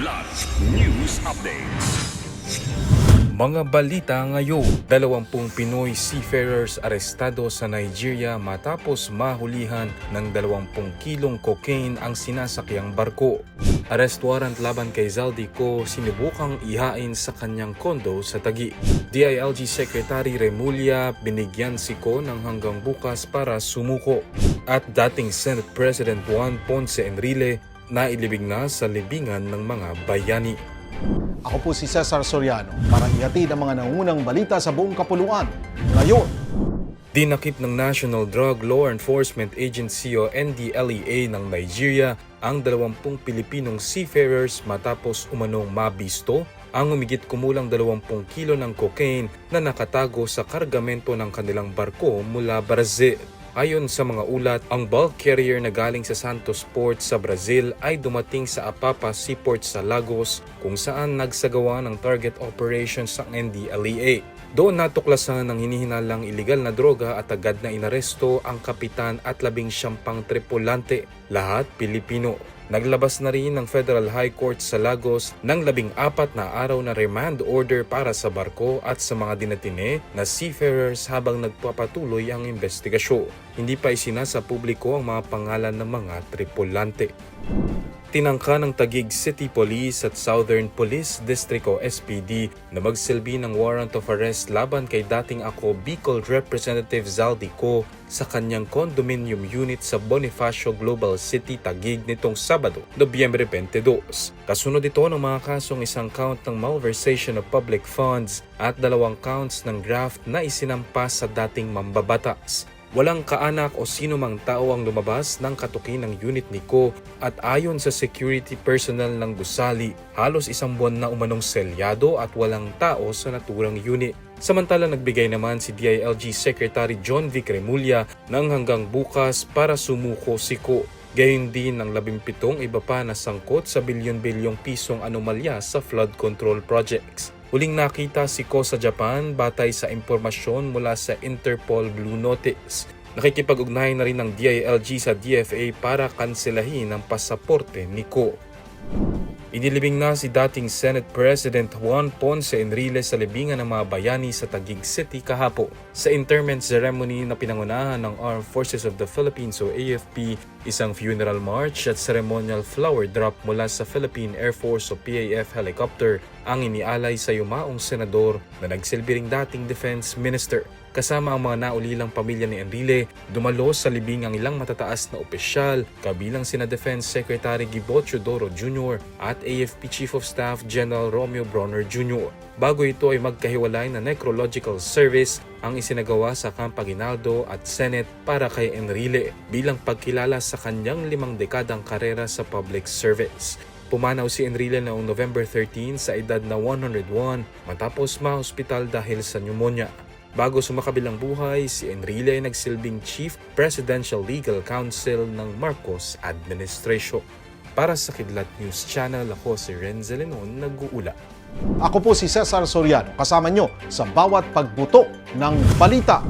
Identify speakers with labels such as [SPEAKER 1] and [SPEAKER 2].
[SPEAKER 1] Kidlat News Updates.
[SPEAKER 2] Mga balita ngayon, dalawampung Pinoy seafarers arestado sa Nigeria matapos mahulihan ng 20 kilong cocaine ang sinasakyang barko. Arrest warrant laban kay Zaldico sinubukang ihain sa kanyang kondo sa Tagi. DILG Secretary Remulla binigyan si Ko ng hanggang bukas para sumuko. At dating Senate President Juan Ponce Enrile na ilibing na sa libingan ng mga bayani.
[SPEAKER 3] Ako po si Cesar Soriano para ihatid ang mga nangungunang balita sa buong kapuluan. Ngayon,
[SPEAKER 2] Dinakip ng National Drug Law Enforcement Agency o NDLEA ng Nigeria ang 20 Pilipinong seafarers matapos umanong mabisto ang umigit kumulang 20 kilo ng cocaine na nakatago sa kargamento ng kanilang barko mula Brazil. Ayon sa mga ulat, ang bulk carrier na galing sa Santos Port sa Brazil ay dumating sa Apapa Seaport sa Lagos kung saan nagsagawa ng target operations ang NDLEA. Doon natuklasan ng hinihinalang iligal na droga at agad na inaresto ang kapitan at labing siyam pang tripulante, lahat Pilipino. Naglabas na rin ng Federal High Court sa Lagos ng labing apat na araw na remand order para sa barko at sa mga dinatine na seafarers habang nagpapatuloy ang investigasyon. Hindi pa isinasa publiko ang mga pangalan ng mga tripulante. Tinangka ng Taguig City Police at Southern Police District o SPD na magsilbi ng warrant of arrest laban kay dating ako Bicol Representative Zaldico sa kanyang condominium unit sa Bonifacio Global City, Taguig nitong Sabado, Nobyembre 22. Kasunod ito ng mga kasong isang count ng malversation of public funds at dalawang counts ng graft na isinampas sa dating mambabatas. Walang kaanak o sino mang tao ang lumabas ng katukin ng unit ni Ko at ayon sa security personnel ng gusali, halos isang buwan na umanong selyado at walang tao sa naturang unit. Samantala nagbigay naman si DILG Secretary John Vic Remulla ng hanggang bukas para sumuko si Ko. Gayon din ang labimpitong iba pa na sangkot sa bilyon-bilyong pisong anomalya sa flood control projects. Huling nakita si Ko sa Japan batay sa impormasyon mula sa Interpol Blue Notice. Nakikipag-ugnayan na rin ng DILG sa DFA para kanselahin ang pasaporte ni Ko. Inilibing na si dating Senate President Juan Ponce Enrile sa libingan ng mga bayani sa Taguig City kahapo. Sa interment ceremony na pinangunahan ng Armed Forces of the Philippines o AFP, isang funeral march at ceremonial flower drop mula sa Philippine Air Force o PAF helicopter ang inialay sa yumaong senador na nagsilbi ring dating Defense Minister. Kasama ang mga naulilang pamilya ni Enrile, dumalo sa libing ang ilang matataas na opisyal, kabilang sina Defense Secretary Gibo Teodoro Jr. at AFP Chief of Staff General Romeo Bronner Jr. Bago ito ay magkahiwalay na necrological service ang isinagawa sa Camp Aguinaldo at Senate para kay Enrile bilang pagkilala sa kanyang limang dekadang karera sa public service. Pumanaw si Enrile noong November 13 sa edad na 101 matapos ma-hospital dahil sa pneumonia. Bago sumakabilang buhay, si Enrile ay nagsilbing Chief Presidential Legal Counsel ng Marcos Administration. Para sa Kidlat News Channel, ako si Renzel Lenon, nag-uula.
[SPEAKER 3] ako po si Cesar Soriano kasama nyo sa bawat pagbuto ng balita.